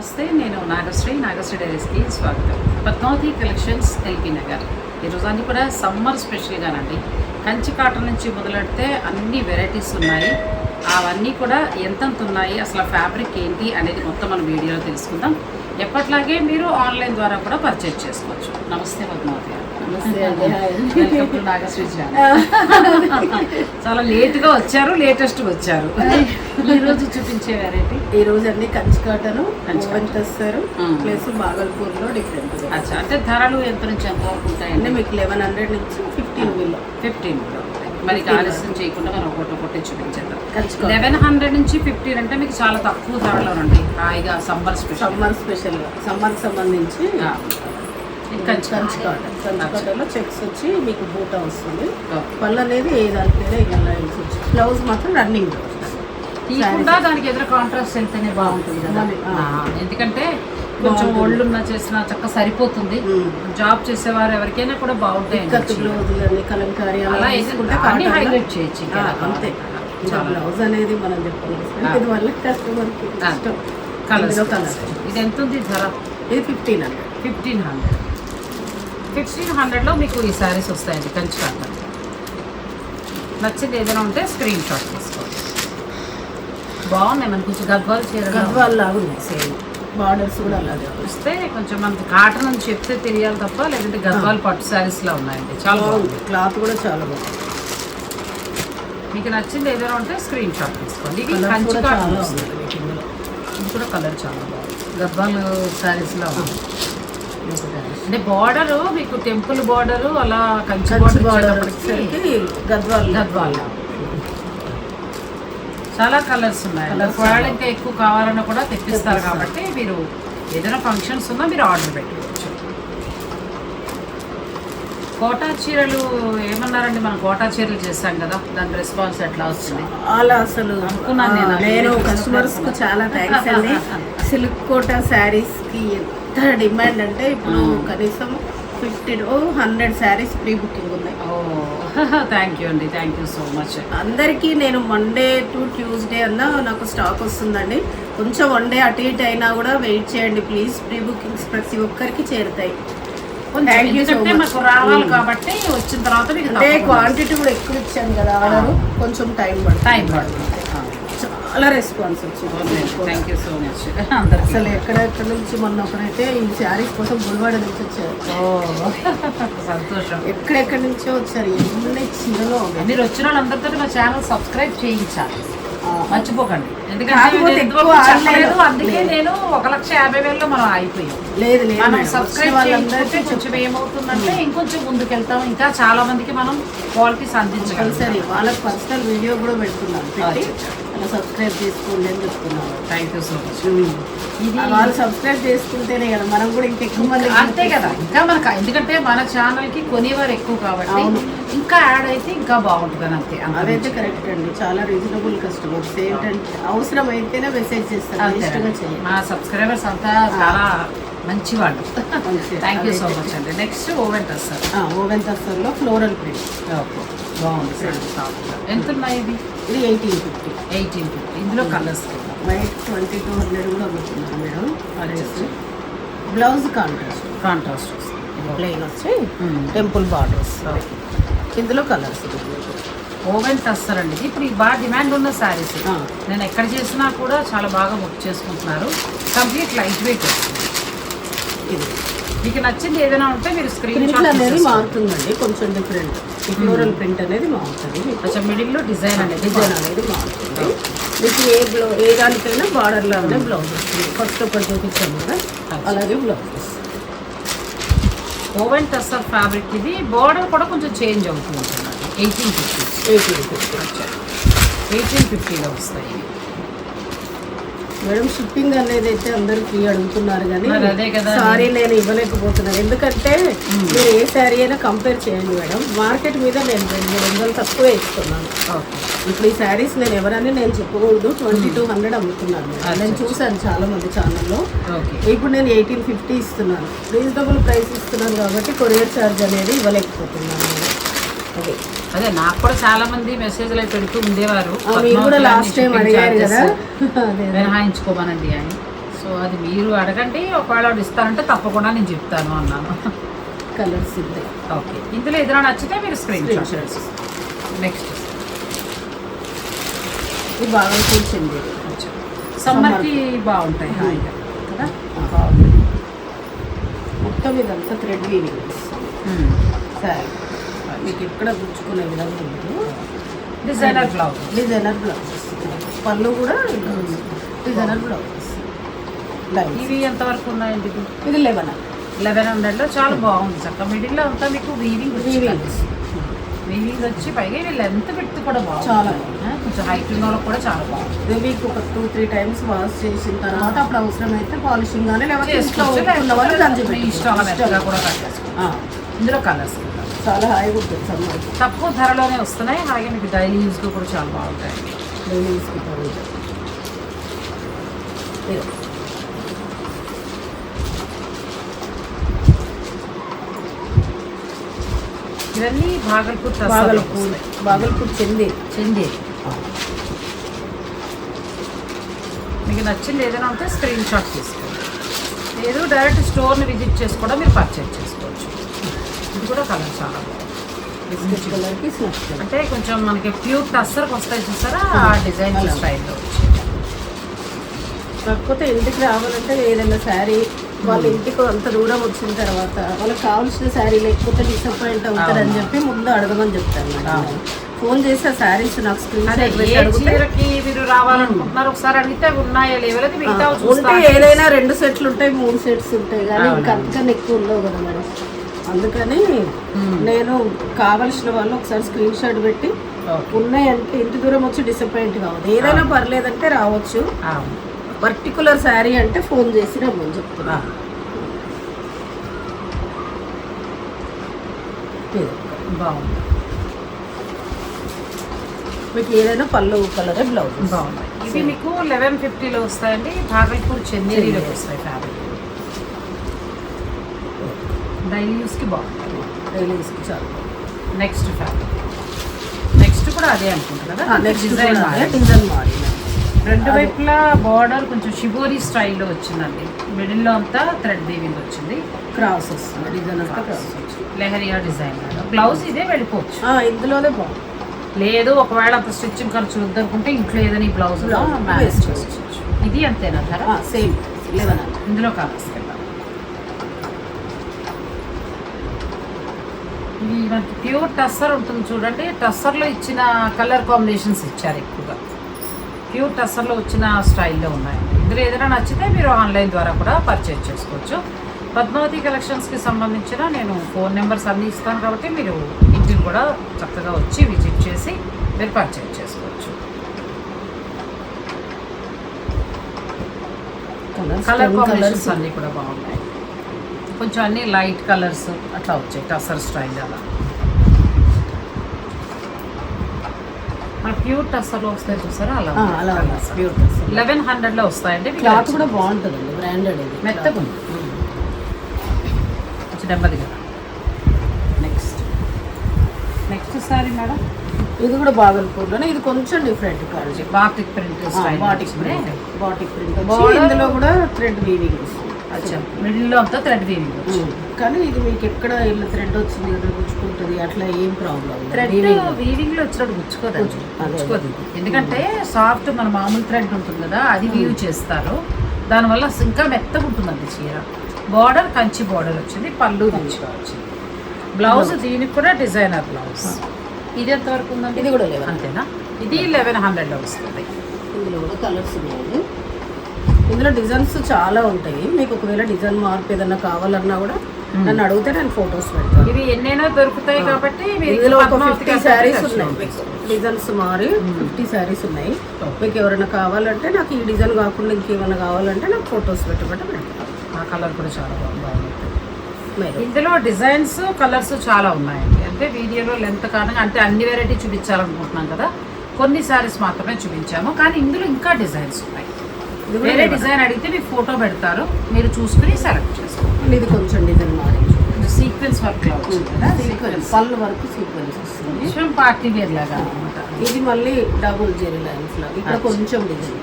నమస్తే నేను నాగశ్రీ నాగశ్రీ డైరీస్కి స్వాగతం. Padmavathi collections LB Nagar. ఈరోజు అన్నీ కూడా సమ్మర్ స్పెషల్గానండి కంచి కాటన్ నుంచి మొదలెడితే అన్ని వెరైటీస్ ఉన్నాయి. అవన్నీ కూడా ఎంతెంత ఉన్నాయి అసలు ఫ్యాబ్రిక్ ఏంటి అనేది మొత్తం మనం వీడియోలో తెలుసుకుందాం. ఎప్పట్లాగే మీరు ఆన్లైన్ ద్వారా కూడా పర్చేజ్ చేసుకోవచ్చు. నమస్తే పద్మావతి ఛానల్. చాలా లేట్గా వచ్చారు లేటెస్ట్ వచ్చారు. ఈరోజు చూపించే వెరైటీ ఈ రోజు అన్ని కంచి కాటన్ మ్మ్. ప్లస్ బాగల్పూర్లో డిఫరెంట్ అంటే ధరలు ఎంత నుంచి ఎంత వరకు ఉంటాయండి? మీకు లెవెన్ హండ్రెడ్ నుంచి ఫిఫ్టీన్ బిల్లో ఫిఫ్టీన్ మరి ఆలస్యం చేయకుండా మనం ఒకటి ఒకటి చూపించేద్దాం. లెవెన్ హండ్రెడ్ నుంచి ఫిఫ్టీన్ అంటే మీకు చాలా తక్కువ ధరలో ఉండి హాయిగా సమ్మర్ స్పెషల్. సమ్మర్ స్పెషల్గా సమ్మర్ సంబంధించి కంచి కంచి కంచి కాటన్. కంచి కాటన్లో చెక్స్ వచ్చి మీకు బూటా వస్తుంది. పళ్ళు అనేది ఏ దానికైనా ఇలా లైన్స్ వచ్చి బ్లౌజ్ మాత్రం రన్నింగ్ తీయకుండా దానికి ఎదురు కాంట్రాస్ట్ వెళ్తేనే బాగుంటుంది కదా. ఎందుకంటే కొంచెం బాగుంటుంది. ఒళ్ళున్న చేసిన చక్క సరిపోతుంది. జాబ్ చేసేవారు ఎవరికైనా కూడా బాగుంటాయి కత్తు బ్లౌజులు అన్ని కలంకారీ అలా వేసుకుంటే హైలైట్ చేయొచ్చు అంతే. ఇంకా. బ్లౌజ్ అనేది మనం చెప్పలేదు ఆ. ఇది వల్ల కస్టమర్కి. ఇష్టం. కలర్స్ ఇది ఎంత ఉంది? ధర? ఇది fifteen hundred fifteen hundred fifteen హండ్రెడ్లో మీకు ఈ శారీస్ వస్తాయండి కంచి కాటన్ నచ్చింది ఏదైనా ఉంటే స్క్రీన్ షాట్ తీసుకోండి. బాగున్నాయి మనకి కొంచెం గద్వాలు చీర గద్వాల్ లాగా ఉన్నాయి. సేమ్ బార్డర్స్ కూడా అలాగే. ఉన్నాయి. వస్తే కొంచెం మనకి కాటన్ అని చెప్తే తెలియాలి తప్ప లేదంటే గద్వాల్ పట్టు శారీస్ లా ఉన్నాయండి. చాలా బాగుంది. క్లాత్ కూడా చాలా బాగుంది. మీకు నచ్చింది ఏదైనా ఉంటే స్క్రీన్ షాట్ తీసుకోండి. ఇది కంచి కాటన్. ఇది కూడా కలర్ చాలా బాగుంది. గద్వాల్ శారీస్ లా ఉంది అంటే బార్డర్ మీకు టెంపుల్ బార్డర్ అలా కంచి బార్డర్ వచ్చేసరికి గద్వాల్ గద్వాల్ చాలా కలర్స్ ఉన్నాయి ఒకవేళ. ఇంకా ఎక్కువ కావాలన్నా కూడా తెప్పిస్తారు. కాబట్టి మీరు ఏదైనా ఫంక్షన్స్ ఉన్నా మీరు ఆర్డర్ పెట్టుకోవచ్చు కోటా చీరలు ఏమన్నారండి మనం కోటా చీరలు చేస్తాం కదా దాని రెస్పాన్స్ ఎట్లా వస్తుంది అలా అసలు అనుకున్నాను నేను. ఆ, నేను కస్టమర్స్కు చాలా థ్యాంక్స్ అండి సిల్క్ కోట శారీస్కి ఎంత డిమాండ్ అంటే ఇప్పుడు. కనీసం fifty hundred sarees pre booking ఉన్నాయి. థ్యాంక్ యూ అండి థ్యాంక్ యూ సో మచ్ అందరికీ నేను మండే టు ట్యూస్డే అన్నా నాకు స్టాక్ వస్తుందండి. కొంచెం వన్ డే అటు ఇటు అయినా కూడా వెయిట్ చేయండి ప్లీజ్ ప్రీ బుకింగ్స్ ప్రతి ఒక్కరికి చేరుతాయి. మాకు రావాలి. కాబట్టి వచ్చిన తర్వాత క్వాంటిటీ కూడా ఎక్కువ ఇచ్చాను కదా ఆర్డర్. కొంచెం టైం పడుతుంది. టైం పడుతుంది. చాలా రెస్పాన్స్ వచ్చింది. థ్యాంక్ యూ సో మచ్ అసలు ఎక్కడెక్కడ నుంచి మొన్న ఒకరైతే ఈ శారీస్ కోసం గుడివాడ నుంచి వచ్చారు. ఓ సంతోషం. ఎక్కడెక్కడి నుంచో వచ్చారు? ఎన్ని చీరలో మీరు వచ్చిన వాళ్ళందరితో మా ఛానల్ సబ్స్క్రైబ్ చేయించాలి మర్చిపోకండి. ఎందుకంటే అందుకే. నేను ఒక లక్ష యాభై వేలలో మనం అయిపోయాం లేదు మనం. సబ్స్క్రైబ్ వాళ్ళందరికీ కొంచెం ఏమవుతుందంటే ఇంకొంచెం ముందుకెళ్తాం. ఇంకా చాలా మందికి మనం క్వాలిటీస్ అందించగలుగుతాం కంపల్సరీ. వాళ్ళకి పర్సనల్ వీడియో కూడా. అలా సబ్స్క్రైబ్ చేసుకోండి అని చెప్తున్నాను థ్యాంక్ యూ సో మచ్ ఇది వాళ్ళు సబ్స్క్రైబ్ చేసుకుంటేనే కదా మనం కూడా ఇంకెక్కువ మంది అంతే కదా. ఇంకా మనకు ఎందుకంటే మన ఛానల్కి కొనేవారు ఎక్కువ కాబట్టి. ఇంకా యాడ్ అయితే ఇంకా బాగుంటుంది అని అంతే అదైతే. కరెక్ట్ అండి. చాలా రీజనబుల్ కస్టమర్స్ ఏంటంటే అవసరం అయితేనే మెసేజ్ చేస్తారు మా సబ్స్క్రైబర్స్ అంతా చాలా మంచి వాళ్ళు. Thank you so. మచ్ అండి. నెక్స్ట్ ఓవెన్ సార్ ఓవెన్ తస్సర్లో ఫ్లోరల్ ప్రింట్ ఓకే బాగుంది సార్. ఎంత ఉన్నాయి ఇది? ఇది ఎయిటీన్ ఫిఫ్టీ ఎయిటీన్ ఫిఫ్టీ ఇందులో colours white twenty two hundred కూడా అమ్ముతున్నాను మేడం. అచ్చా. బ్లౌజ్ కాంట్రాస్ట్ కాంట్రాస్ట్ ప్లెయిన్ వచ్చి Hmm. టెంపుల్ బార్డర్స్ ఇందులో కలర్స్ ఓవెన్ ఇది ఇప్పుడు ఈ బాగా డిమాండ్ ఉన్న శారీస్. నేను ఎక్కడ చేసినా కూడా చాలా బాగా బుక్ చేసుకుంటున్నారు. కంప్లీట్ లైట్ వెయిట్ వస్తుంది. ఇది. మీకు నచ్చింది ఏదైనా ఉంటే మీరు స్క్రీన్ ప్రింట్ అనేది. మారుతుందండి. కొంచెం డిఫరెంట్ ఫ్లోరల్ ప్రింట్ అనేది మారుతుంది. కొంచెం మిడిల్లో డిజైన్ అనేది డిజైన్ అనేది మారుతుంది. మీకు ఏ బ్లౌ ఏ దానికైనా బార్డర్ లాగానే బ్లౌజ్ వస్తుంది ఫస్ట్ ఒకటి చూపించాము కదా. అలాగే బ్లౌజ్ వస్తుంది ఓవెన్ టస్సర్ ఫ్యాబ్రిక్ ఇది. బార్డర్ కూడా కొంచెం చేంజ్ అవుతూ ఉంటుంది eighteen fifty eighteen fifty eighteen ఫిఫ్టీలో వస్తాయి. మేడం షిప్పింగ్ అనేది అయితే అందరూ ఫ్రీ అడుగుతున్నారు కానీ. సారీ నేను ఇవ్వలేకపోతున్నాను. ఎందుకంటే మీరు ఏ శారీ అయినా కంపేర్ చేయండి మేడం. మార్కెట్ మీద నేను రెండు మూడు వందలు తక్కువే ఇస్తున్నాను ఇప్పుడు ఈ శారీస్ నేను ఎవరని నేను చెప్పకూడదు. ట్వంటీ టూ హండ్రెడ్ అమ్ముతున్నాను. నేను చూసాను చాలా మంది ఛానల్లో ఇప్పుడు నేను ఎయిటీన్ ఫిఫ్టీ ఇస్తున్నాను. రీజనబుల్ ప్రైస్ ఇస్తున్నాను కాబట్టి కొరియర్ ఛార్జ్ అనేది ఇవ్వలేకపోతున్నాను మేడం. అదే అదే నాకు కూడా చాలా మంది మెసేజ్లు పెడుతూ ఉండేవారు. మినహాయించుకోమనండి అని. సో అది మీరు అడగండి ఒకవేళ వాడు ఇస్తారంటే తప్పకుండా నేను చెప్తాను అన్నాను. కలర్స్ ఉంటాయి ఓకే ఇందులో ఏదైనా నచ్చితే మీరు స్క్రీన్ Screen షాట్ నెక్స్ట్ ఇది బాగా కూర్చుంది సమ్మర్కి బాగుంటాయి హాయిగా కదా? మొత్తం ఇదంతా థ్రెడ్ వీవింగ్ Hmm. సరే. మీకు ఎక్కడ గుచ్చుకునే విధంగా ఉంది డిజైనర్ బ్లౌజ్ డిజైనర్ బ్లౌజ్ పళ్ళు కూడా డిజైనర్ బ్లౌజ్ ఇవి ఎంతవరకు ఉన్నాయండి ఇది ఇది లెవెన్? లెవెన్ హండ్రెడ్లో చాలా బాగుంది చక్క. మిడిల్లో అంతా మీకు వీవింగ్ వీవింగ్ వీవింగ్ వచ్చి పైగా ఇవి లెంత్ పెట్టి కూడా బాగుంది చాలా ఆ, కొంచెం హైట్ ఉన్న వాళ్ళకి కూడా చాలా బాగుంది మీకు ఒక టూ త్రీ టైమ్స్ వాష్ చేసిన తర్వాత అప్పుడు అవసరమైతే పాలిషింగ్ కానీ లేకపోతే ఇష్టం మెత్తగా కూడా కట్టేసుకోవచ్చు ఆ, ఇందులో కలర్స్ చాలా హాయిగా ఉంటుంది సమ్మర్. తక్కువ ధరలోనే వస్తున్నాయి. అలాగే మీకు డైలీ యూస్గా కూడా చాలా బాగుంటాయి. డైలీ ఇది. ఇవన్నీ భాగల్పూర్ బాగల్పూర్ బాగల్పూర్ చెంది. చెంది. మీకు నచ్చింది ఏదైనా ఉంటే స్క్రీన్ షాట్ తీసుకోండి. లేదు డైరెక్ట్ స్టోర్ని విజిట్ చేసి కూడా మీరు పర్చేజ్ చేసుకోవచ్చు ఇది కూడా కలర్ చాలా. బిస్కెట్ కలర్కి అంటే కొంచెం మనకి ప్యూర్ టస్సర్కి వస్తాయి చూసారా? ఆ డిజైన్ అలా. స్టైల్లో కాకపోతే ఇంటికి రావాలంటే ఏదైనా శారీ వాళ్ళ ఇంటికి అంత దూరం వచ్చిన తర్వాత వాళ్ళకి కావాల్సిన శారీ లేకపోతే డిసప్పాయింట్ అవుతారని. చెప్పి ముందు అడగమని చెప్తాను. ఫోన్ చేసి ఆ శారీస్ నాకు స్క్రీన్ మీరు రావాలనుకుంటున్నారు ఒకసారి అడిగితే ఉన్నాయా లేవలేదు మిగతా ఉంటే ఏదైనా రెండు సెట్లు ఉంటాయి మూడు సెట్స్ ఉంటాయి కానీ. ఇంకా అంతకన్నా ఎక్కువ ఉండవు కదా మేడం. అందుకని. నేను కావలసిన వాళ్ళు ఒకసారి స్క్రీన్ షాట్ పెట్టి ఉన్నాయంటే ఇంటి దూరం వచ్చి డిసప్పాయింట్ కావద్దు ఏదైనా పర్లేదంటే రావచ్చు. పర్టికులర్ శారీ అంటే ఫోన్ చేసి రమ్మని చెప్తున్నా. బాగుంది. మీకు ఏదైనా పళ్ళు కలరే బ్లౌజ్ బాగుంది. ఇవి మీకు లెవెన్ ఫిఫ్టీలో వస్తాయండి. భాగల్పూర్ చందేరీలో వస్తాయి ఫ్యాబ్రిక్ డైలీ యూస్కి బాగుంటుంది డైలీ చాలు. నెక్స్ట్ ఫ్యాబ్రిక్ నెక్స్ట్ కూడా అదే అనుకుంటా కదా? నెక్స్ట్ డిజైన్ డిజైన్ మారి రెండు వైపులా బార్డర్ కొంచెం షిబోరీ స్టైల్లో వచ్చిందండి. మిడిల్లో అంతా థ్రెడ్ వీవింగ్ వచ్చింది. క్రాస్ వస్తుంది డిజైన్ అంతా క్రాస్ వచ్చింది. లెహరియా డిజైన్ బ్లౌజ్ ఇదే వెళ్ళిపోవచ్చు. ఇందులోనే బాగుంది. లేదు ఒకవేళ అంత స్టిచ్చింగ్ ఖర్చు వద్దనుకుంటే ఇంట్లో ఏదైనా ఈ బ్లౌజ్. చేసుకోవచ్చు. ఇది అంతేనా ధర సేమ్ ఇందులో కలర్స్ ఇది మనకి ప్యూర్ టస్సర్ ఉంటుంది చూడండి. టస్సర్లో ఇచ్చిన కలర్ కాంబినేషన్స్ ఇచ్చారు ఎక్కువగా. ప్యూర్ టస్సర్లో వచ్చిన స్టైల్లో ఉన్నాయి ఇందులో ఏదైనా నచ్చితే మీరు ఆన్లైన్ ద్వారా కూడా పర్చేజ్ చేసుకోవచ్చు. పద్మావతి కలెక్షన్స్కి సంబంధించిన నేను ఫోన్ నెంబర్స్ అన్నీ ఇస్తాను కాబట్టి మీరు ఇంటికి కూడా చక్కగా వచ్చి విజిట్ చేసి మీరు పర్చేజ్ చేసుకోవచ్చు. కలర్ కాంబినేషన్స్ అన్నీ కూడా బాగున్నాయి. కొంచెం అన్ని లైట్ కలర్స్ అట్లా వచ్చాయి టసర్ స్టైల్ అలా. ప్యూర్ టసర్లో వస్తాయి చూసారా? అలా అలా ప్యూర్ లెవెన్ హండ్రెడ్లో వస్తాయండి క్లాత్ కూడా బాగుంటుందండి బ్రాండెడ్ ఇది. మెత్తగా ఉంది. కొంచెం నెమ్మదిగా. Next next sorry madam? ఇది కూడా బాగల్పూర్లోనే ఇది కొంచెం different quality batik print style batik print batik print. ఇందులో కూడా థ్రెడ్ వీవింగ్ అచ్చా. మిడిల్లో అంతా థ్రెడ్ వీవింగ్ కానీ ఇది మీకు ఎక్కడ ఇల్లు థ్రెడ్ వచ్చింది కదా గుచ్చుకుంటుంది అట్లా ఏం ప్రాబ్లం థ్రెడ్ వీవింగ్లో వచ్చినప్పుడు. గుచ్చుకోదు ఇది. ఎందుకంటే సాఫ్ట్ మన మామూలు థ్రెడ్ ఉంటుంది కదా అది వీవ్ చేస్తారు. దానివల్ల ఇంకా మెత్తగా ఉంటుందండి చీర. బార్డర్ కంచి బార్డర్ వచ్చింది పళ్ళు రిచ్గా వచ్చింది. బ్లౌజ్ దీనికి కూడా డిజైనర్ బ్లౌజ్ ఇది ఎంతవరకు ఉందండి? ఇది కూడా లేవన్ అంతేనా? ఇది లెవెన్ హండ్రెడ్లో వస్తుంది. ఇందులో కూడా కలర్స్ ఉన్నాయండి ఇందులో డిజైన్స్ చాలా ఉంటాయి. మీకు ఒకవేళ డిజైన్ మార్పు ఏదన్నా కావాలన్నా కూడా నన్ను అడిగితే నేను ఫొటోస్ పెడతాను. ఇవి ఎన్నైనా దొరుకుతాయి కాబట్టి ఇందులో ఒక ఫిఫ్టీ శారీస్ ఉన్నాయి. డిజైన్స్ మారి ఫిఫ్టీ శారీస్ ఉన్నాయి. మీకు ఎవరైనా కావాలంటే నాకు ఈ డిజైన్ కాకుండా ఇంకేమైనా కావాలంటే నాకు ఫొటోస్ పెట్టబట్టి పెడతాను. ఆ కలర్ కూడా చాలా బాగుంది. ఇందులో డిజైన్స్ కలర్స్ చాలా ఉన్నాయండి. అంటే వీడియోలో లెంత్ కారణంగా అంటే అన్ని వెరైటీ చూపించాలనుకుంటున్నాం కదా. కొన్ని సారీస్ మాత్రమే చూపించాము. కానీ ఇందులో ఇంకా డిజైన్స్ ఉన్నాయి. ఇది వేరే డిజైన్ అడిగితే మీకు ఫోటో పెడతారు మీరు చూసుకుని సెలెక్ట్ చేసుకోండి. ఇది కొంచెం డిజైన్ మారి సీక్వెన్స్ వర్క్ సీక్వెన్స్ పళ్ళు వరకు సీక్వెన్స్ వస్తుంది. పార్టీ వేర్ లాగా అనమాట ఇది మళ్ళీ డబుల్ జెరీ లైన్స్ లాగా. ఇక్కడ కొంచెం డిజైన్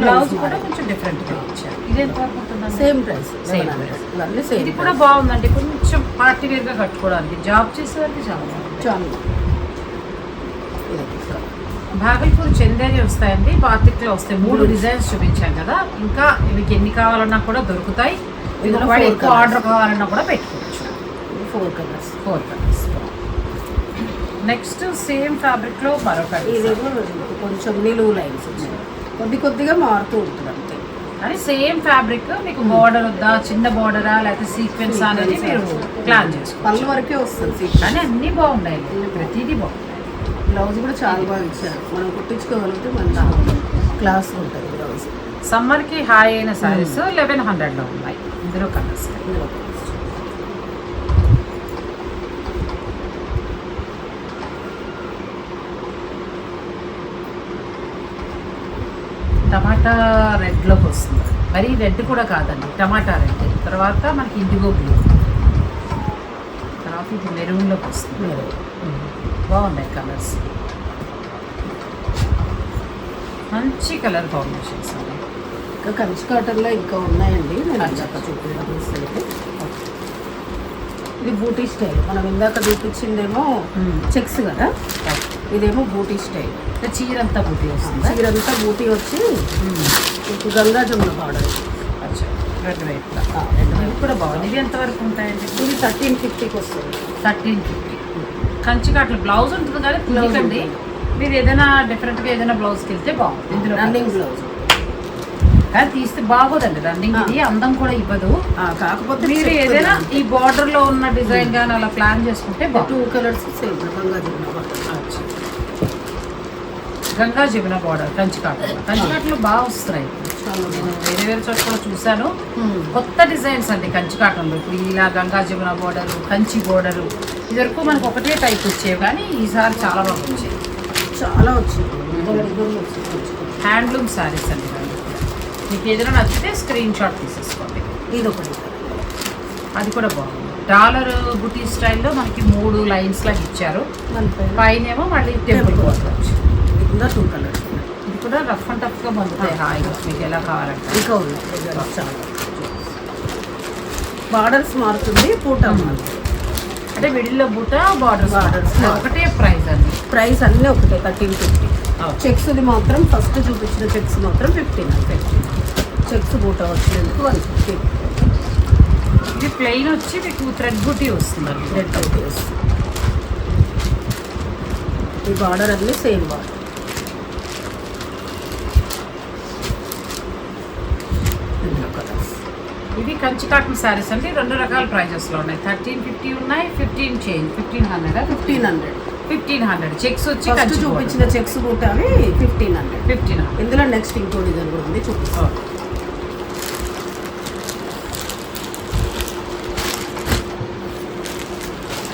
బ్లౌజ్ కూడా కొంచెం డిఫరెంట్గా ఇచ్చారు ఇది సేమ్ ప్రైస్ సేమ్ ఇది కూడా బాగుందండి. కొంచెం పార్టీ వేర్గా కట్టుకోవడానికి. జాబ్ చేసే వారికి చాలా బాగుంది. చాలా. భాగల్పూర్ చందేరి వస్తాయండి బాతిక్లో వస్తాయి. మూడు డిజైన్స్ చూపించాం కదా. ఇంకా మీకు ఎన్ని కావాలన్నా కూడా దొరుకుతాయి. ఎక్కువ. ఆర్డర్ కావాలన్నా కూడా పెట్టుకోవచ్చు. Four colours four colours next same ఫ్యాబ్రిక్లో మరొక. ఇదేమో కొంచెం నిలువు లైన్స్ వచ్చాయి. కొద్ది కొద్దిగా మారుతూ ఉంటుంది అంతే. కానీ సేమ్ ఫ్యాబ్రిక్ మీకు బార్డర్ వద్దా చిన్న బార్డరా లేకపోతే సీక్వెన్స్ అనేది మీరు ప్లాన్ చేసుకోవాలి పళ్ళు వరకే వస్తుంది కానీ అన్నీ బాగున్నాయి. ప్రతిదీ బాగున్నాయి బ్లౌజ్ కూడా చాలా బాగా ఇచ్చారు. మనం కుట్టించుకోగలిగితే మంచి క్లాస్ ఉంటుంది బ్లౌజ్. సమ్మర్కి హాయ్ అయిన సారీస్ లెవెన్ హండ్రెడ్లో ఉన్నాయి. ఇందులో కలర్స్ టమాటా రెడ్లోకి వస్తుంది. మరి రెడ్ కూడా కాదండి టమాటా రెడ్ తర్వాత మనకి ఇండిగో బ్లూ తర్వాత ఇది మెరూన్లోకి వస్తుంది బాగున్నాయి కలర్స్. మంచి కలర్ కాంబినేషన్స్ ఇంకా కంచి కాటన్లో ఇంకా ఉన్నాయండి. ఇది బూటీ స్టైల్. మనం ఇందాక చూపించిందేమో చెక్స్ కదా? ఇదేమో బూటీ స్టైల్. అంటే చీర అంతా బుట్టి వస్తుంది? చీరంతా బూటీ వచ్చి Ganga Jamuna border red white కూడా బాగుంది ఇవి ఎంతవరకు ఉంటాయండి? ఇది థర్టీన్ ఫిఫ్టీకి వస్తుంది. Thirteen fifty. కంచికి అట్లా బ్లౌజ్ ఉంటుంది కానీ ఎందుకండి మీరు ఏదైనా డిఫరెంట్గా ఏదైనా బ్లౌజ్కి వెళ్తే బాగుంది ఇందులో రన్నింగ్ బ్లౌజ్ కానీ తీస్తే బాగోదండి. రన్నింగ్ ఇది అందం కూడా ఇవ్వదు. కాకపోతే మీరు ఏదైనా ఈ border లో ఉన్న డిజైన్ కానీ అలా ప్లాన్ చేసుకుంటే two colours same Ganga Jamuna border Ganga Jamuna border Kanchi cotton Kanchi కాటన్లో బాగా వస్తున్నాయి. నేను. వేరే వేరే చోట కూడా చూశాను. కొత్త డిజైన్స్ అండి కంచి కాటన్లో. ఇప్పుడు ఇలా గంగా జమున బోర్డరు కంచి బోర్డరు. ఇది వరకు మనకు ఒకటే టైప్ వచ్చేవి కానీ ఈసారి చాలా బాగా వచ్చాయి. చాలా వచ్చింది హ్యాండ్లూమ్ శారీస్ అండి. మీకు ఏదైనా నచ్చితే స్క్రీన్ షాట్ తీసేసుకోండి. ఇది ఒకటి అది కూడా బాగుంది. డాలర్ బుటీ స్టైల్లో మనకి మూడు లైన్స్ లాగా ఇచ్చారు. పైన ఏమో మళ్ళీ టెంపుల్ బోర్డర్ వచ్చింది కింద టూ కలర్స్ ఇది కూడా రఫ్ అండ్ టఫ్గా పొందుతాయి హాయిగా మీకు ఎలా కావాలంటే ఇంకా బార్డర్స్ మారుతుంది పూట మారుతుంది. అంటే మిడిల్లో బూట బార్డర్స్ Borders. ఒకటే ప్రైస్ అండి. ప్రైస్ అన్నీ ఒకటే థర్టీన్ ఫిఫ్టీ. చెక్స్ది మాత్రం ఫస్ట్ చూపించిన చెక్స్ మాత్రం ఫిఫ్టీన్ ఫిఫ్టీన్ చెక్స్ బూట వచ్చినందుకు వన్ ఫిఫ్టీ ఇది ప్లెయిన్ వచ్చి మీకు థ్రెడ్ బుటీ వస్తుందండి రెడ్ అవుట్ ఈ బార్డర్ అన్నీ సేమ్ బార్డర్ కలర్స్ ఇవి కంచి కాటన్ శారీస్ అండి. రెండు రకాల ప్రైజెస్లో ఉన్నాయి. థర్టీన్ ఫిఫ్టీ ఉన్నాయి fifteen change fifteen hundred? Fifteen hundred. Fifteen hundred. Checks వచ్చి ఫస్ట్ చూపించిన చెక్స్ బూట అవి ఫిఫ్టీన్ హండ్రెడ్. Fifteen hundred. ఇందులో నెక్స్ట్ ఇంకో డిజైన్ కూడా ఉంది చూపిస్తాం.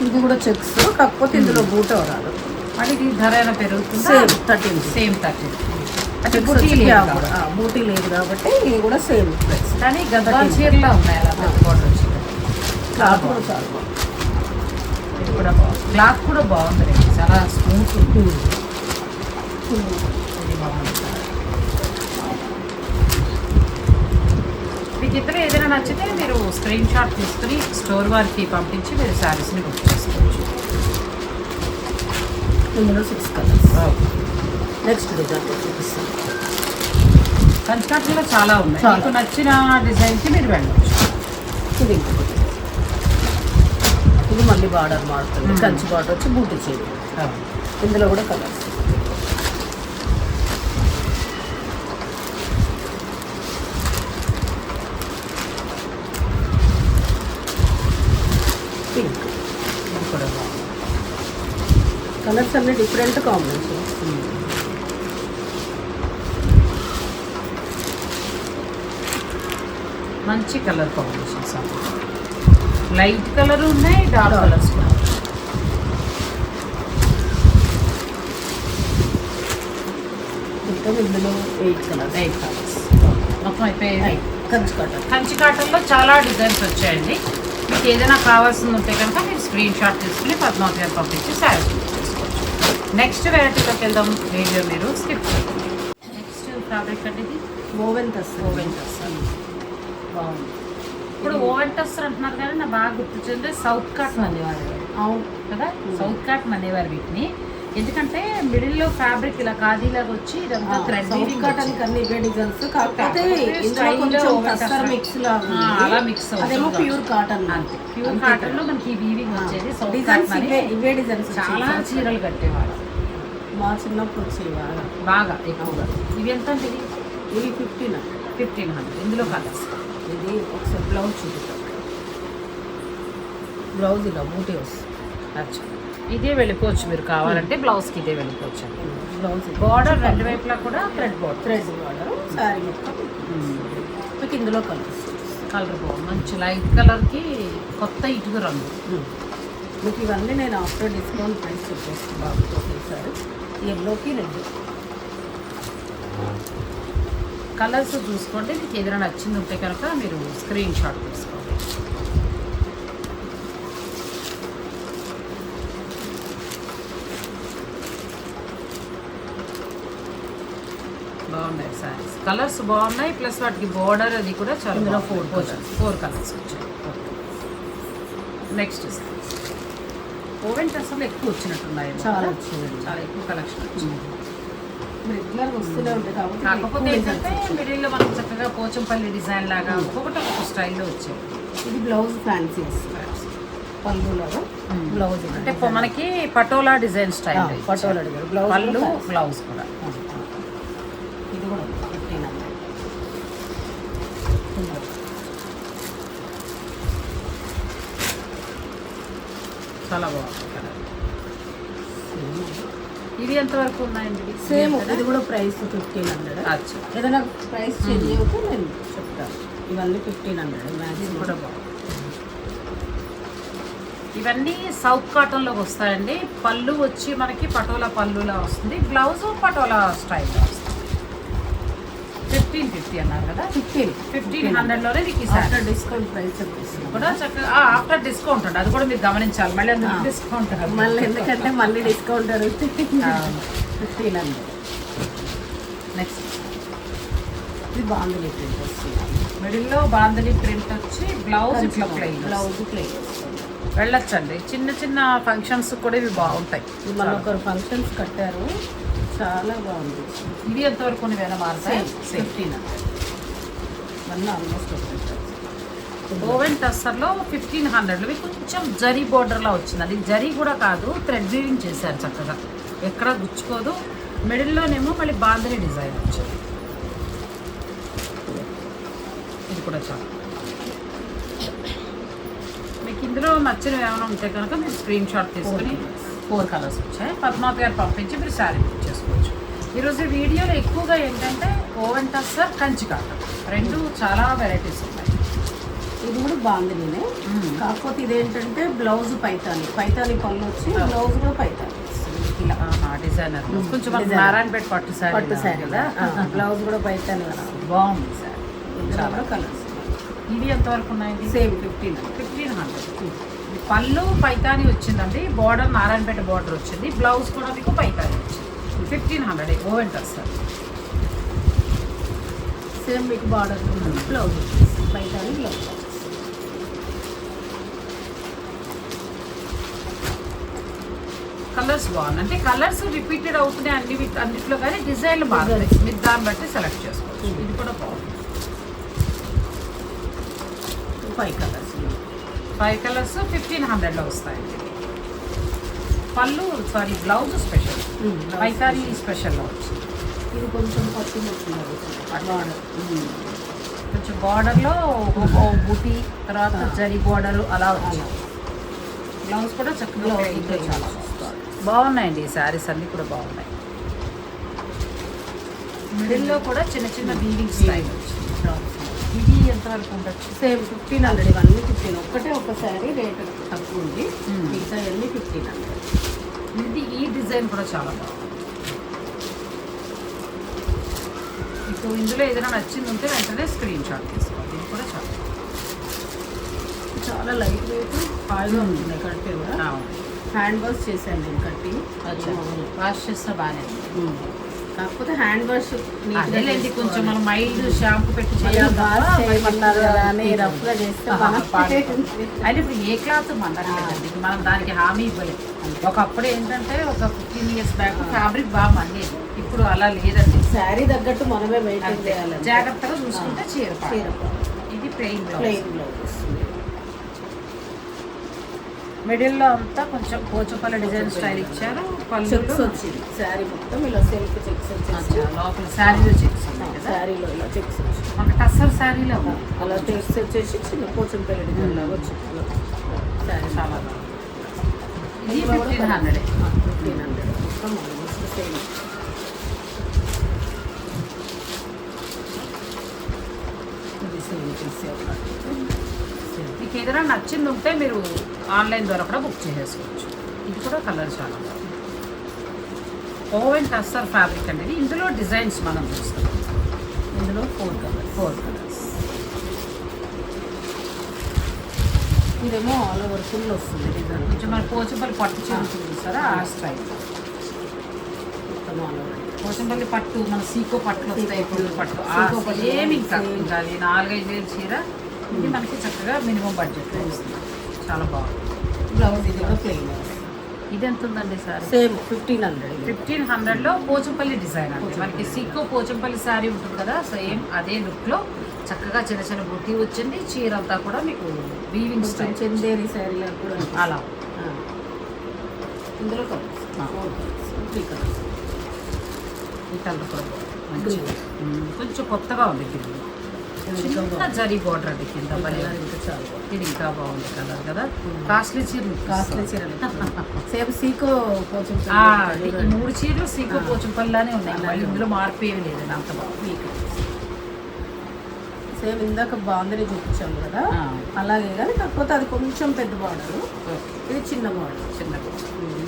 ఇది కూడా చెక్స్ కాకపోతే ఇందులో బూట రాదు. మరి ఇది ధర అయినా పెరుగుతుందా? సేమ్ థర్టీన్ సేమ్ థర్టీన్ అంటే చెక్స్ బుటీ లేదు. బూటీ లేదు కాబట్టి ఇది కూడా సేమ్ ప్రైస్ కానీ గద్వాల్ చీరలో ఉన్నాయి? అలా border వచ్చింది క్లాత్ కూడా చాలా బాగుంది. కూడా బాగుంది. క్లాత్ కూడా బాగుంది. చాలా స్మూత్ ఉంది. ఇది బాగుంది. మీకు ఇతర ఏదైనా నచ్చితే మీరు స్క్రీన్ షాట్ తీసుకుని స్టోర్ వారికి పంపించి మీరు శారీస్ని బుక్ చేసుకోవచ్చు. ఇందులో సిక్స్ కలర్స్ నెక్స్ట్ డిజైన్ చూపిస్తాం కంచికాట్లో చాలా ఉన్నాయి. మీకు నచ్చిన డిజైన్కి మీరు వెళ్ళవచ్చు ఇది ఇంకొకటి ఇది మళ్ళీ బార్డర్ మారుతుంది. కంచి బార్డర్ వచ్చి బూటీ చేయి ఇందులో కూడా కలర్స్. పింక్. కలర్స్ అన్ని డిఫరెంట్ కాంబినేషన్. మంచి కలర్ కాంబినేషన్స్ లైట్ కలర్ ఉన్నాయి డార్క్. కలర్స్ కూడా మొత్తం ఇందులో ఎయిట్ కలర్స్ ఎయిట్ కలర్స్ మొత్తం అయిపోయాయి. కంచి కాటన్ కంచి కాటన్లో చాలా డిజైన్స్ వచ్చాయండి. మీకు ఏదైనా కావాల్సింది ఉంటే కనుక మీరు స్క్రీన్ షాట్ తీసుకుని పద్మావతి గారు పంపించి బుక్ చేసుకోవచ్చు. నెక్స్ట్ వెరైటీలోకి వెళ్దాం. వీడియో మీరు స్కిప్ నెక్స్ట్ ఫ్యాబ్రిక్ అండి ఇది. ఓవెన్ వస్తుంది ఓవెన్ టస్సర్ బాగుంది. ఇప్పుడు ఓవెన్ టస్సర్ అంటున్నారు కానీ నాకు బాగా గుర్తొచ్చింది సౌత్ కాటన్ అనేవారు అవును. కదా? సౌత్ కాటన్ అనేవారు వీటిని. ఎందుకంటే మిడిల్లో ఫ్యాబ్రిక్ ఇలా ఖాదీలాగా వచ్చి ఇదంతా థ్రెడ్ సౌత్ కాటన్ కన్నీ ఇవే డిజైన్స్ కాకపోతే ఇందులో కొంచెం టస్సర్. మిక్స్ అలా అవుతుంది. అదేమో ప్యూర్ కాటన్ అంతే. ప్యూర్ కాటన్లో మనకి వీవింగ్ వచ్చేది సౌత్ డిజైన్స్ కాటన్ ఇవే డిజైన్స్ చాలా చీరలు కట్టేవాళ్ళు. మా చిన్నప్పుడు వచ్చేవి బాగా. ఎక్కువగా. ఇవి ఎంత ఇవి ఫిఫ్టీన్ ఫిఫ్టీన్ హండ్రెడ్ ఇందులో కలర్స్ ఇది ఒకసారి బ్లౌజ్ చూపిస్తాం బ్లౌజ్ ఇలా మూటే వస్తుంది. అచ్చా. ఇదే వెళ్ళిపోవచ్చు మీరు కావాలంటే బ్లౌజ్కి ఇదే వెళ్ళిపోవచ్చు. బ్లౌజ్ బార్డర్ రెండు వైపులా కూడా thread border thread border saree మొత్తం మీకు ఇందులో కలర్స్ కలర్ బాగుంది. మంచి లైట్ కలర్కి కొత్త ఇటుక రంగు. మీకు ఇవన్నీ నేను ఆఫ్టర్ డిస్కౌంట్ ప్రైస్ చెప్పేస్తాను బాబుతో ఒకసారి. ఎల్లోకి రెడ్ కలర్స్ చూసుకోండి. మీకు ఏదైనా నచ్చింది ఉంటే కనుక మీరు స్క్రీన్ షాట్ తీసుకోండి. బాగున్నాయి సారీస్ కలర్స్ బాగున్నాయి ప్లస్ వాటికి బార్డర్ అది కూడా చాలా ఫోర్ ఫోర్ కలర్స్. వచ్చాయి. నెక్స్ట్ సారీస్ ఓవెన్ అసలు ఎక్కువ వచ్చినట్టున్నాయి చాలా చాలా ఎక్కువ కలెక్షన్ వచ్చింది. రెగ్యులర్ వస్తూనే ఉంటాయి కాకపోతే ఏంటంటే. మిడిల్లో మనకి చక్కగా పోచంపల్లి డిజైన్ లాగా ఒక్కొక్కటి ఒక్కొక్క స్టైల్లో వచ్చాయి ఇది బ్లౌజ్ ఫ్యాన్సీ పళ్ళు లాగా Hmm. బ్లౌజ్ అంటే మనకి patola design style patola design. Blouse పళ్ళు. బ్లౌజ్ కూడా. ఇది కూడా ఫిఫ్టీన్ చాలా బాగుంది. ఇవి ఎంత వరకు ఉన్నాయండి? సేమ్ ఇది కూడా ప్రైస్ ఫిఫ్టీన్ హండ్రెడ్ ఏదైనా ప్రైస్ చేంజ్ అవుతే నేను చెప్తాను ఇవన్నీ ఫిఫ్టీన్ హండ్రెడ్ ఇది మ్యాక్సిమం కూడా బాగుంది. ఇవన్నీ సౌత్ కాటన్లోకి వస్తాయండి. పళ్ళు వచ్చి మనకి పటోలా పళ్ళులా వస్తుంది. బ్లౌజ్ పటోలా స్టైల్లో వస్తుంది. ఫిఫ్టీన్ ఫిఫ్టీ అన్నారు కదా? ఫిఫ్టీన్. ఫిఫ్టీన్ హండ్రెడ్లోనే మీకు ఆఫ్టర్ డిస్కౌంట్ ప్రైస్ కూడా చక్కగా ఆఫ్టర్ డిస్కౌంట్ అండి అది కూడా మీరు గమనించాలి. మళ్ళీ అందులో. డిస్కౌంట్ మళ్ళీ ఎందుకంటే మళ్ళీ డిస్కౌంట్ అడిగితే అవును. ఫిఫ్టీన్ హండ్రెడ్ నెక్స్ట్ ఇది బాగుంది ప్రింట్ వస్తుంది. మిడిల్లో బాంధని ప్రింట్ వచ్చి బ్లౌజ్ ఇట్లా ప్లెయిన్ బ్లౌజ్ ప్లేన్ వెళ్ళొచ్చండి. చిన్న చిన్న ఫంక్షన్స్ కూడా ఇవి బాగుంటాయి. మన ఒకరు ఫంక్షన్స్ కట్టారు. చాలా బాగుంది. ఇవి ఎంతవరకు వేల మారుతాయి ఫిఫ్టీన్? వన్ ఆల్మోస్ట్ ఓవెన్ టస్సర్లో ఫిఫ్టీన్ హండ్రెడ్లో. కొంచెం జరీ బోర్డర్లో వచ్చింది. అది జరీ కూడా కాదు థ్రెడ్ వీవింగ్ చేశారు చక్కగా. ఎక్కడ గుచ్చుకోదు. మిడిల్లోనేమో మళ్ళీ బాంధని డిజైన్ వచ్చింది. ఇది కూడా చాలా. మీకు ఇందులో నచ్చినవి ఏమైనా ఉంటే కనుక మీరు స్క్రీన్ షాట్ తీసుకుని ఫోర్ కలర్స్ వచ్చాయి. పద్మావతి గారు పంపించి మీరు శారీ ఈరోజు వీడియోలో ఎక్కువగా ఏంటంటే ఓవెన్ టస్సర్ కంచి కాటన్ రెండు చాలా వెరైటీస్ ఉన్నాయి. ఇది కూడా బాగుందినే మ్మ్. కాకపోతే ఇదేంటంటే బ్లౌజ్ పైతాని పైతాని పళ్ళు వచ్చి ఆ. బ్లౌజ్ కూడా పైతాని ఇలా. డిజైనర్. కొంచెం. నారాయణపేట పట్టు శారీ పట్టు శారీ కదా. బ్లౌజ్ కూడా పైతాని కదా. బాగుంది సార్. కలర్స్. ఇవి ఎంతవరకు ఉన్నాయండి సేమ్ ఫిఫ్టీన్. Fifteen hundred. పళ్ళు పైతాని వచ్చిందండి. బార్డర్ నారాయణపేట బార్డర్ వచ్చింది. బ్లౌజ్ కూడా మీకు Paithani. Fifteen hundred woven sir same మీకు border blouse Paithani blouse colours బాగుంది అంటే కలర్స్ రిపీటెడ్ అవుతున్నాయి అన్ని అన్నిట్లో కానీ డిజైన్లు Designs. మీరు దాన్ని బట్టి సెలెక్ట్ చేసుకోవచ్చు. ఇది కూడా బాగుంది. Five colours five colours fifteen హండ్రెడ్లో వస్తాయండి. పళ్ళు సారీ బ్లౌజ్ స్పెషల్ పైతాని స్పెషల్లో వచ్చింది ఇది కొంచెం వచ్చింది బార్డర్. కొంచెం బార్డర్లో బుటీ తర్వాత. జరీ బార్డర్ అలా వచ్చింది. బ్లౌజ్ కూడా చక్కగా చాలా. బాగున్నాయండి ఈ శారీస్ అన్నీ కూడా బాగున్నాయి. మిడిల్లో కూడా చిన్న చిన్న వీవింగ్ స్టైల్ వచ్చింది. ఇది ఎంతవరకు ఉండొచ్చు? Same fifteen hundred. ఇవన్నీ ఫిఫ్టీన్. ఒక్కటే ఒకసారి రేట్ తక్కువ ఉంది. Hmm. మిగతా అన్ని ఫిఫ్టీన్ హండ్రెడ్. ఇది ఈ డిజైన్ కూడా చాలా బాగుంది మీకు ఇందులో ఏదైనా నచ్చింది ఉంటే వెంటనే స్క్రీన్ షాట్ తీసుకోండి ఇది కూడా చాలా. చాలా లైట్ వెయిట్ హాయిగా. ఉంటుంది కట్టి కూడా. హ్యాండ్ వాష్ చేశాను నేను కట్టి. వాష్ చేస్తే బాగానే. కాకపోతే హ్యాండ్ వాష్ అదేలేండి కొంచెం మనం మైల్డ్ షాంపూ పెట్టి చేయాలి. అయితే ఇప్పుడు ఏ క్లాత్ మండట్లేదండి మనం దానికి హామీ ఇవ్వలేదు ఒకప్పుడు ఏంటంటే ఒక ఫిఫ్టీన్ ఇయర్స్ బ్యాక్ ఫ్యాబ్రిక్ బాగా మండేది. ఇప్పుడు అలా లేదండి. శారీ తగ్గట్టు మనమే మెయింటైన్ అంతే. చేయాలి జాగ్రత్తగా చూసుకుంటే. చీర ఇది ప్లెయిన్ ప్లెయిన్ బ్లౌజ్ మిడిల్లో అంతా కొంచెం పోచపల్లి డిజైన్ స్టైల్ ఇచ్చారు. చెక్స్ వచ్చింది శారీ మొత్తం ఇలా సెల్ఫ్ చెక్స్ వచ్చేసి లోపల శారీలో చెక్స్ శారీలో ఇలా చెక్స్ వచ్చి. మనకి టస్సర్ శారీలో. అలా చెక్స్ వచ్చేసి చిన్న పోచం పెళ్ళి డిజైన్ లాగా వచ్చింది శారీ చాలా బాగుంది. ఇది ఫిఫ్టీన్ హండ్రెడ్ ఫిఫ్టీన్ హండ్రెడ్ మొత్తం ఆల్మోస్ట్ సేమ్ ఇది సేమ్ చేసే మీకు ఏదైనా నచ్చింది ఉంటే మీరు ఆన్లైన్ ద్వారా కూడా బుక్ చేసేసుకోవచ్చు. ఇది కూడా కలర్ చాలా బాగుంది. ఓవెన్ టస్సర్ ఫ్యాబ్రిక్ అనేది ఇందులో డిజైన్స్ మనం చూస్తాం. ఇందులో ఫోర్ కలర్స్ ఫోర్ కలర్స్ ఇదేమో ఆల్ ఓవర్ ఫుల్ వస్తుంది డిజైన్ కొంచెం మన పోచంపల్లి పట్టు ఉంటుంది చూస్తారా ఆ స్టైల్ పోచంపల్లి పట్టు మన సీకో పట్టులు వస్తాయి ఇప్పుడు పట్టు. పట్టు. సేమ్ ఇంకా నాలుగైదు వేలు చీర. ఇది మనకి చక్కగా మినిమం బడ్జెట్ వస్తుంది చాలా బాగుంది. బ్లౌజ్ ఇది కూడా ప్లెయిన్ ఇది ఎంత ఉందండి sir? Same fifteen hundred fifteen హండ్రెడ్లో పోచంపల్లి డిజైన్ అండి. మనకి సిక్కు పోచంపల్లి శారీ ఉంటుంది కదా సేమ్ అదే లుక్లో చక్కగా చిన్న చిన్న బుట్టి వచ్చింది. చీర అంతా కూడా మీకు వీవింగ్ స్టైల్ చందేరి శారీలో కూడా. అలా. ఇందులో కలర్స్ త్రీ కలర్స్ ఈ కలర్ కూడా. మంచిగా. కొంచెం కొత్తగా ఉంది చిన్న జరీ బార్డర్ అండి కింద. ఇది ఇంకా బాగుంది కలర్ కదా. కాస్ట్లీ చీర కాస్ట్లీ చీరలు. సేమ్ సీకో ఆ, ఈ మూడు చీరలు సీకో. పోచంపల్లిలానే ఉన్నాయి. మళ్ళీ. ఇందులో మార్పు ఏమి లేదండి. అంత బాగుంది. సేమ్ ఇందాక బాందని చూపించాము కదా. అలాగే కానీ కాకపోతే అది కొంచెం పెద్ద బార్డర్. ఇది చిన్న బార్డర్. చిన్న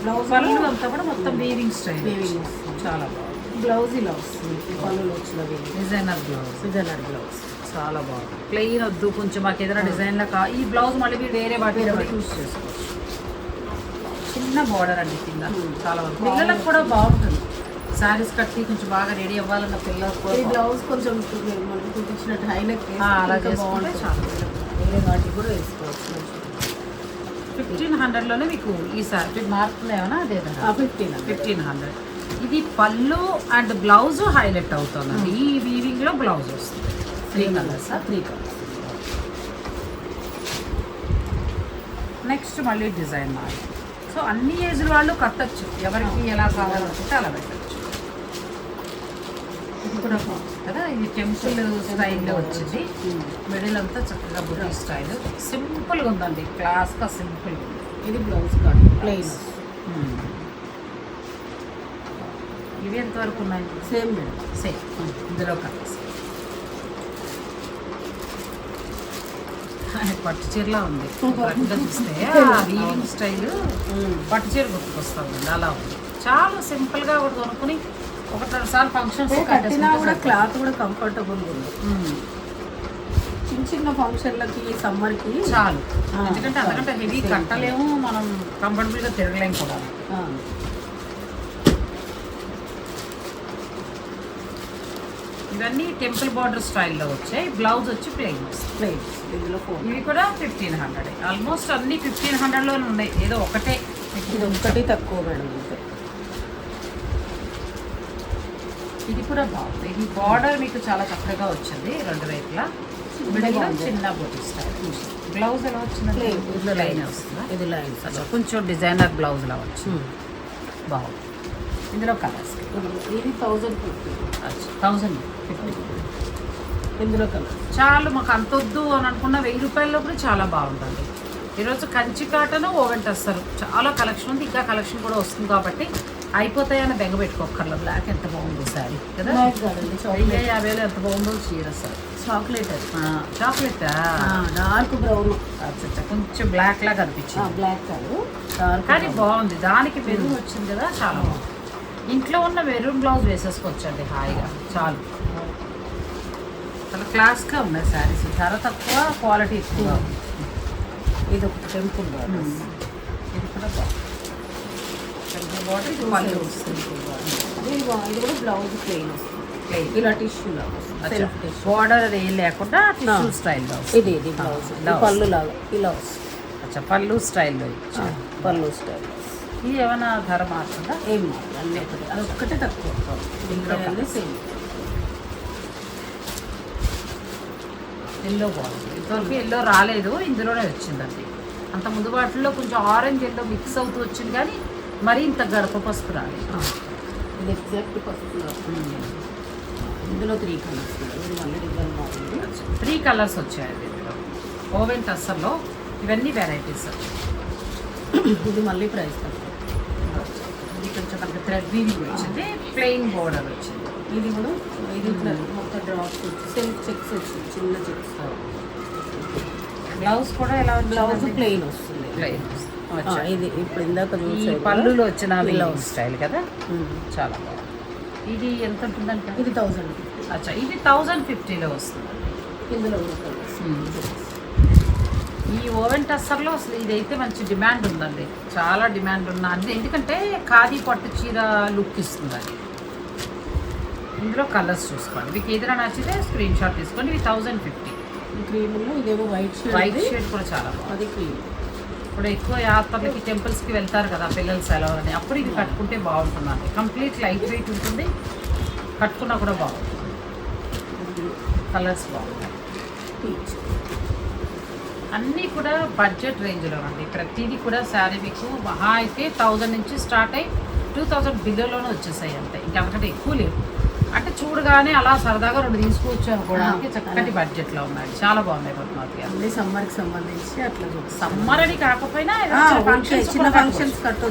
బ్లౌజ్ పళ్ళు అంతా కూడా మొత్తం వీవింగ్ స్టైల్ Weaving. చాలా బాగుంది. బ్లౌజ్ ఇలా వస్తుంది పళ్ళు వచ్చినవి డిజైనర్ బ్లౌజ్ డిజైనర్ బ్లౌజ్ చాలా బాగుంది. ప్లెయిన్ వద్దు కొంచెం మాకు ఏదైనా డిజైన్ లా కా ఈ బ్లౌజ్ మళ్ళీ మీరు వేరే వాటి వేరే కూడా. యూస్ చేసుకోవచ్చు. చిన్న బార్డర్ అండి కింద. చాలా బాగుంది పిల్లలకు కూడా బాగుంటుంది. శారీస్ కట్టి కొంచెం బాగా రెడీ అవ్వాలన్న పిల్లలకు ఈ బాగుంటుంది. బ్లౌజ్ కొంచెం చూపించినట్టు హైలైట్ అలా చేసుకుంటే చాలా. వేరే వాటికి కూడా వేసుకోవచ్చు. ఫిఫ్టీన్ హండ్రెడ్లోనే మీకు ఈ సారీ మారుతుంది ఏమన్నా అదే ఫిఫ్టీన్ ఫిఫ్టీన్ హండ్రెడ్ ఇది పళ్ళు అండ్ బ్లౌజ్ హైలైట్ అవుతుంది ఈ వీవింగ్లో బ్లౌజ్ వస్తుంది. Three colours three colours next మళ్ళీ డిజైన్ మారి సో అన్ని ఏజ్ వాళ్ళు కట్టచ్చు. ఎవరికి ఎలా కావాలనుకుంటే అలా పెట్టచ్చు. ఇది కూడా కదా? ఇది టెంపుల్ స్టైల్లో వచ్చింది. మిడిల్ అంతా చక్కగా బుద్ధి స్టైల్ సింపుల్గా ఉందండి. క్లాస్గా సింపుల్గా ఉంది. ఇది బ్లౌజ్ కాదు ప్లెయిన్ Hmm. ఇవి ఎంతవరకు ఉన్నాయి? సేమ్ మేడం సేమ్ ఇందులో కలర్స్. పట్టు చీరలా ఉంది. కరెక్ట్గా చూస్తే వీవింగ్ స్టైల్ పట్టు చీర గుర్తుకొస్తుంది. అలా ఉంది. చాలా సింపుల్గా ఒకటి కొనుక్కుని ఒకటి రెండు సార్లు ఫంక్షన్స్ కట్టినా కూడా క్లాత్ కూడా కంఫర్టబుల్ ఉంది. చిన్న చిన్న ఫంక్షన్లకి సమ్మర్కి చాలు. ఎందుకంటే అంతకంటే హెవీ. కట్టలేము మనం కంఫర్టబుల్గా తిరగలేము కూడా. ఇవన్నీ టెంపుల్ బార్డర్ స్టైల్లో వచ్చాయి. బ్లౌజ్ వచ్చి ప్లెయిన్ వస్తుంది ప్లెయిన్ ఇందులో ఫోర్ ఇవి కూడా ఫిఫ్టీన్ హండ్రెడ్ ఆల్మోస్ట్ అన్ని ఫిఫ్టీన్ హండ్రెడ్లోనే ఉన్నాయి. ఏదో ఒకటే. ఇది ఒక్కటి తక్కువ మేడం ఇది కూడా బాగుంది. ఇది బార్డర్ మీకు చాలా చక్కగా వచ్చింది రెండు వైపులా. చిన్న మిడిల్లో బాగుంది. చిన్న బొట్టి స్టైల్. బ్లౌజ్ ఎలా వచ్చింది ప్లెయిన్ ఇందులో లైన్ లైన్ వస్తుందా. ఇది లైన్స్. అచ్చా, కొంచెం డిజైనర్ బ్లౌజ్ లా వచ్చింది బాగుంది. ఇందులో కలర్స్ ఇది థౌజండ్ ఫిఫ్టీ థౌజండ్ ఫిఫ్టీ ఇందులో కలర్ చాలు మాకు అంత వద్దు అని అనుకున్న వెయ్యి రూపాయల్లో కూడా చాలా బాగుంటుంది. ఈరోజు కంచి కాటన్ ఓవెంట్ వస్తారు చాలా కలెక్షన్ ఉంది. ఇంకా కలెక్షన్ కూడా వస్తుంది కాబట్టి అయిపోతాయని బెంగ పెట్టుకోకర్ల బ్లాక్ ఎంత బాగుంది సారీ కదా? వెయ్యి యాభైలో ఎంత బాగుందో చీర sir chocolate chocolate dark brown కొంచెం బ్లాక్ లాగా అనిపించింది. బ్లాక్ కాదు డార్క్ కానీ బాగుంది. దానికి మెరూన్ వచ్చింది కదా చాలా బాగుంది. ఇంట్లో ఉన్న మెరూన్ బ్లౌజ్ వేసేసుకోవచ్చండి హాయిగా చాలు. చాలా క్లాస్గా ఉన్నాయి శారీస్. ధర తక్కువ క్వాలిటీ ఎక్కువ. ఇది ఒక టెంపుల్ ఇది కూడా సింపుల్ బార్డర్ ఇది పళ్ళు. వస్తుంది ఇది కూడా బ్లౌజ్ ప్లెయిన్ వస్తుంది ఇలా టిష్యూ లాగా బార్డర్ ఏం లేకుండా టిష్యూ స్టైల్లో ఇది ఇది బ్లౌజ్ ఇది blouse. పళ్ళు లాగా. ఇలా వస్తుంది. అచ్చా పళ్ళు స్టైల్లో ఇచ్చారు. పళ్ళు స్టైల్ ఇది ఏమైనా ధర మారుతుందా ఏం మారదు అన్నీ ఒకటి అది ఒక్కటే తక్కువ. అన్నీ సేమ్. ఎల్లో బాగుంది. ఇంతవరకు ఎల్లో రాలేదు ఇందులోనే వచ్చిందండి. అంత ముందు వాటిల్లో కొంచెం ఆరెంజ్ ఎల్లో మిక్స్ అవుతూ వచ్చింది కానీ మరీ ఇంత గడప పసుపు రాలేదు. ఇది ఎగ్జాక్ట్ పసుపు ఇందులో త్రీ కలర్స్ త్రీ కలర్స్ వచ్చాయండి ఇందులో. ఓవెన్ టస్సర్లో ఇవన్నీ వెరైటీస్ ఇది మళ్ళీ ప్రైస్ తక్కువ. కొంచెం మనకి థ్రెడ్ వీవింగ్ వచ్చింది ప్లెయిన్ బోర్డర్ వచ్చింది. ఇది కూడా ఇది మొత్తం డ్రాప్స్ వచ్చి సెల్ఫ్ చెక్స్ వచ్చింది చిన్న చెక్స్ బ్లౌజ్ కూడా ఎలా బ్లౌజ్ ప్లెయిన్ వస్తుంది. ప్లెయిన్ ఇది ఇప్పుడు ఇందాక? పళ్ళులో వచ్చిన వీవింగ్ స్టైల్ కదా. చాలా బాగుంది. ఇది ఎంత ఉంటుందంటే ఇది థౌజండ్ అచ్చా ఇది థౌజండ్ ఫిఫ్టీలో వస్తుంది. ఇందులో. ఈ ఓవెన్ టస్సర్లో అసలు ఇదైతే మంచి డిమాండ్ ఉందండి. చాలా డిమాండ్ ఉన్న అంటే ఎందుకంటే ఖాదీ పట్టు చీర లుక్ ఇస్తుంది అది. ఇందులో కలర్స్ చూసుకోండి. మీకు ఏదైనా నచ్చితే స్క్రీన్ షాట్ తీసుకోండి. ఇవి థౌజండ్ ఫిఫ్టీ. ఈ క్రీమ్లో ఇదేమో వైట్ షేడ్ వైట్ షేడ్ కూడా చాలా అది క్రీమ్. ఇప్పుడు ఎక్కువ యాత్రలకి టెంపుల్స్కి వెళ్తారు కదా పిల్లలు సెలవులని అప్పుడు ఇది కట్టుకుంటే బాగుంటుందండి. కంప్లీట్ లైట్ వెయిట్ ఉంటుంది. కట్టుకున్నా కూడా బాగుంటుంది. కలర్స్ బాగుంటాయి. అన్నీ కూడా బడ్జెట్ రేంజ్లో అండి. ప్రతిదీ కూడా శారీ మీకు మహా అయితే థౌజండ్ నుంచి స్టార్ట్ అయ్యి టూ థౌజండ్ బిలోలోనే వచ్చేసాయి అంతే. ఇంకా అంతకంటే ఎక్కువ లేవు. అంటే చూడగానే అలా సరదాగా రెండు తీసుకోవచ్చు అనుకోవడానికి చక్కటి బడ్జెట్లో ఉన్నాయి. చాలా బాగున్నాయి పద్మావతి గారు అన్ని సమ్మర్కి సంబంధించి అట్లా సమ్మర్ అని కాకపోయినా చిన్న.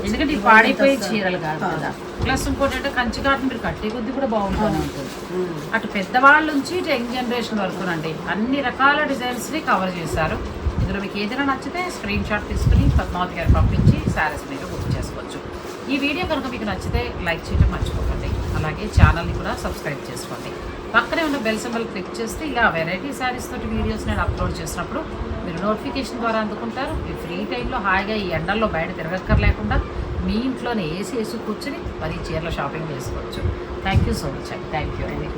ఎందుకంటే ఇవన్నీ పాడైపోయే కట్టాలి. చీరలు కాదు. కదా. ప్లస్ ఇంకోటి అంటే కంచి కాటన్ మీరు కట్టే కొద్ది కూడా బాగుంటుంది. ఉంటుంది. అటు పెద్దవాళ్ళ నుంచి ఇటు యంగ్ జనరేషన్ వరకునండి అన్ని రకాల డిజైన్స్ని కవర్ చేశారు. ఇందులో మీకు ఏదైనా నచ్చితే స్క్రీన్ షాట్ తీసుకుని పద్మావతి గారు పంపించి శారీస్ మీరు బుక్ చేసుకోవచ్చు. ఈ వీడియో కనుక మీకు నచ్చితే లైక్ చేయడం మర్చిపోకండి. అలాగే ఛానల్ని కూడా సబ్స్క్రైబ్ చేసుకోండి. పక్కనే ఉన్న బెల్ సింబల్ క్లిక్ చేస్తే ఇలా వెరైటీ శారీస్ తోటి వీడియోస్ నేను అప్లోడ్ చేసినప్పుడు మీరు నోటిఫికేషన్ ద్వారా అందుకుంటారు. మీ ఫ్రీ టైంలో హాయిగా ఈ ఎండల్లో బయట తిరగక్కర్లేకుండా మీ ఇంట్లోనే ఏసీ వేసి కూర్చుని మరి చీరల షాపింగ్ చేసుకోవచ్చు. థ్యాంక్ యూ సో మచ్ అండి థ్యాంక్ యూ అండి